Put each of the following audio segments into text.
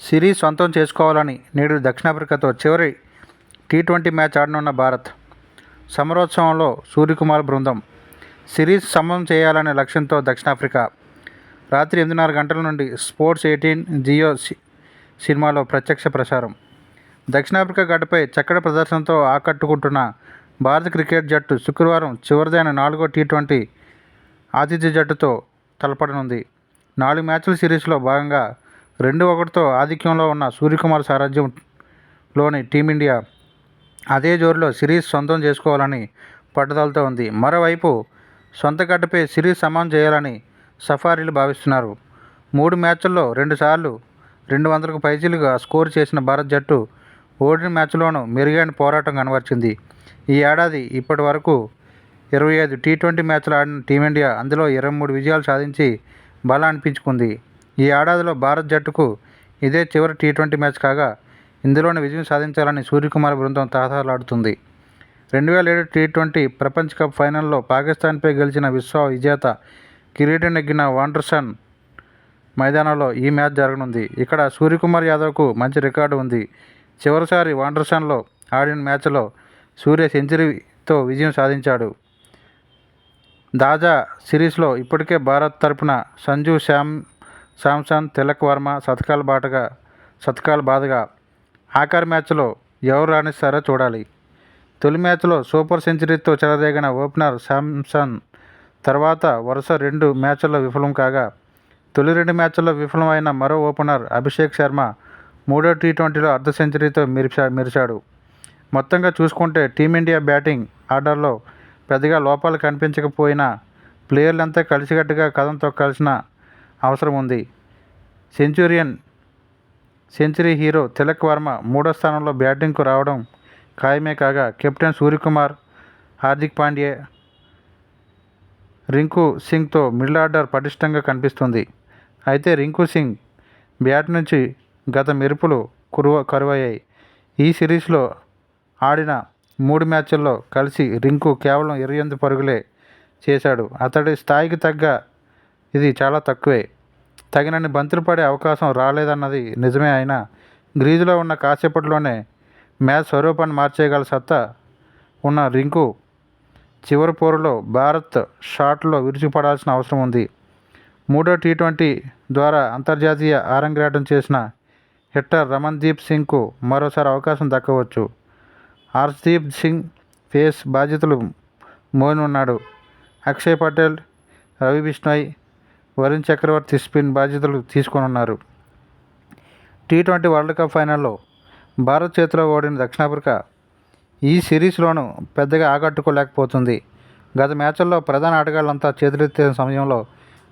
Series సొంతం చేసుకోవాలని నేడు దక్షిణాఫ్రికాతో చివరి టీ ట్వంటీ మ్యాచ్ ఆడనున్న భారత్. సమరోత్సవంలో సూర్యకుమార్ బృందం సిరీస్ సమం చేయాలనే లక్ష్యంతో దక్షిణాఫ్రికా రాత్రి ఎనిమిదిన్నర గంటల నుండి స్పోర్ట్స్ ఎయిటీన్ జియో సి- సినిమాలో ప్రత్యక్ష ప్రసారం. దక్షిణాఫ్రికా గడ్డపై చక్కటి ప్రదర్శనతో ఆకట్టుకుంటున్న భారత క్రికెట్ జట్టు శుక్రవారం చివరిదైన నాలుగో టీ ట్వంటీ ఆతిథ్య జట్టుతో తలపడనుంది. నాలుగు మ్యాచ్ల సిరీస్లో భాగంగా రెండు ఒకటితో ఆధిక్యంలో ఉన్న సూర్యకుమార్ సారథ్యంలోని టీమిండియా అదే జోరులో సిరీస్ సొంతం చేసుకోవాలని పట్టుదలతో ఉంది. మరోవైపు సొంత గడ్డపై సిరీస్ సమానం చేయాలని సఫారీలు భావిస్తున్నారు. మూడు మ్యాచ్ల్లో రెండుసార్లు రెండు వందలకు పైచీలుగా స్కోర్ చేసిన భారత్ జట్టు ఓడిన మ్యాచ్లోనూ మెరుగైన పోరాటం కనబరిచింది. ఈ ఏడాది ఇప్పటి వరకు ఇరవై ఐదు టీ ట్వంటీ మ్యాచ్లు ఆడిన టీమిండియా అందులో ఇరవై మూడు విజయాలు సాధించి బలం అనిపించుకుంది ఈ ఏడాదిలో భారత్ జట్టుకు ఇదే చివరి టీ ట్వంటీ మ్యాచ్ కాగా ఇందులోనే విజయం సాధించాలని సూర్యకుమార్ బృందం తహతహలాడుతుంది రెండు వేల ఏడు టీ ట్వంటీ ప్రపంచ కప్ ఫైనల్లో పాకిస్తాన్పై గెలిచిన విశ్వ విజేత కిరీటం నెగ్గిన వాండర్సన్ మైదానంలో ఈ మ్యాచ్ జరగనుంది. ఇక్కడ సూర్యకుమార్ యాదవ్కు మంచి రికార్డు ఉంది. చివరిసారి వాండర్సన్లో ఆడిన మ్యాచ్లో సూర్య సెంచరీతో విజయం సాధించాడు. దాజా సిరీస్లో ఇప్పటికే భారత్ తరపున సంజు శామ్ శాంసన్ తిలక్ వర్మ శతకాల బాటగా శతకాల బాధగా ఆఖరి మ్యాచ్లో ఎవరు రాణిస్తారో చూడాలి. తొలి మ్యాచ్లో సూపర్ సెంచరీతో చెలరేగిన ఓపెనర్ శాంసన్ తర్వాత వరుస రెండు మ్యాచ్ల్లో విఫలం కాగా తొలి రెండు మ్యాచ్ల్లో విఫలమైన మరో ఓపెనర్ అభిషేక్ శర్మ మూడో టీ ట్వంటీలో అర్ధ సెంచరీతో మెరిచా మెరిచాడు మొత్తంగా చూసుకుంటే టీమిండియా బ్యాటింగ్ ఆర్డర్లో పెద్దగా లోపాలు కనిపించకపోయినా ప్లేయర్లంతా కలిసికట్టుగా కథం తొక్కాల్సిన అవసరం ఉంది centurion century hero Tilak Varma మూడో స్థానంలో బ్యాటింగ్కు రావడం ఖాయమే కాగా కెప్టెన్ సూర్యకుమార్ హార్దిక్ పాండ్యే రింకు సింగ్తో మిడిల్ ఆర్డర్ పటిష్టంగా కనిపిస్తుంది. అయితే రింకు సింగ్ బ్యాట్ నుంచి గత మెరుపులు కురువ కరువయ్యాయి. ఈ సిరీస్లో ఆడిన మూడు మ్యాచ్ల్లో కలిసి రింకు కేవలం ఇరవై ఎనిమిది పరుగులే చేశాడు. అతడి స్థాయికి తగ్గ ఇది చాలా తక్కువే. తగినన్ని బంతులు పడే అవకాశం రాలేదన్నది నిజమే అయినా గ్రీజులో ఉన్న కాసేపట్లోనే మ్యాచ్ స్వరూపాన్ని మార్చేయగల సత్తా ఉన్న రింకు చివరి పోరులో భారత్ షాట్లో విరుచుకుపడాల్సిన అవసరం ఉంది. మూడో టీ ట్వంటీ ద్వారా అంతర్జాతీయ ఆరంగేటం చేసిన హిట్టర్ రమన్దీప్ సింగ్కు మరోసారి అవకాశం దక్కవచ్చు. హర్షదీప్ సింగ్ ఫేస్ బాధ్యతలు ఉన్నాడు అక్షయ్ పటేల్ రవి బిష్ణోయ్ వరుణ్ చక్రవర్తి స్పిన్ బాధ్యతలు తీసుకోనున్నారు. టీ ట్వంటీ వరల్డ్ కప్ ఫైనల్లో భారత్ చేతిలో ఓడిన దక్షిణాఫ్రికా ఈ సిరీస్లోనూ పెద్దగా ఆకట్టుకోలేకపోతుంది. గత మ్యాచ్ల్లో ప్రధాన ఆటగాళ్ళంతా చేతులెత్తే సమయంలో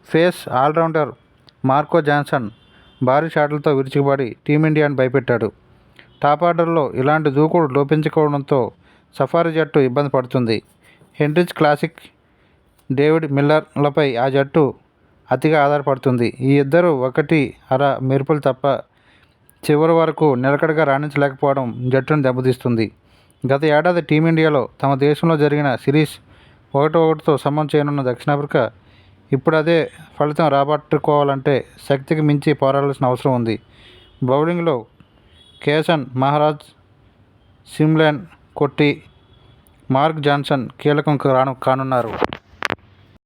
ఫేస్ ఆల్రౌండర్ మార్కో జాన్సన్ భారీ షాట్లతో విరుచుకుపడి టీమిండియాను భయపెట్టాడు. టాప్ ఆర్డర్లో ఇలాంటి దూకుడు లోపించుకోవడంతో సఫారీ జట్టు ఇబ్బంది పడుతుంది. హెన్రిచ్ క్లాసిక్ డేవిడ్ మిల్లర్లపై ఆ జట్టు అతిగా ఆధారపడుతుంది. ఈ ఇద్దరు ఒకటి అర మెరుపులు తప్ప చివరి వరకు నిలకడగా రాణించలేకపోవడం జట్టును దెబ్బతీస్తుంది. గత ఏడాది టీమిండియాలో తమ దేశంలో జరిగిన సిరీస్ ఒకటి ఒకటితో సమం చేయనున్న దక్షిణాఫ్రికా ఇప్పుడు అదే ఫలితం రాబట్టుకోవాలంటే శక్తికి మించి పోరాడాల్సిన అవసరం ఉంది. బౌలింగ్లో కేసన్ మహారాజ్ సిమ్లెన్ కొట్టి మార్క్ జాన్సన్ కీలకం కాను కానున్నారు.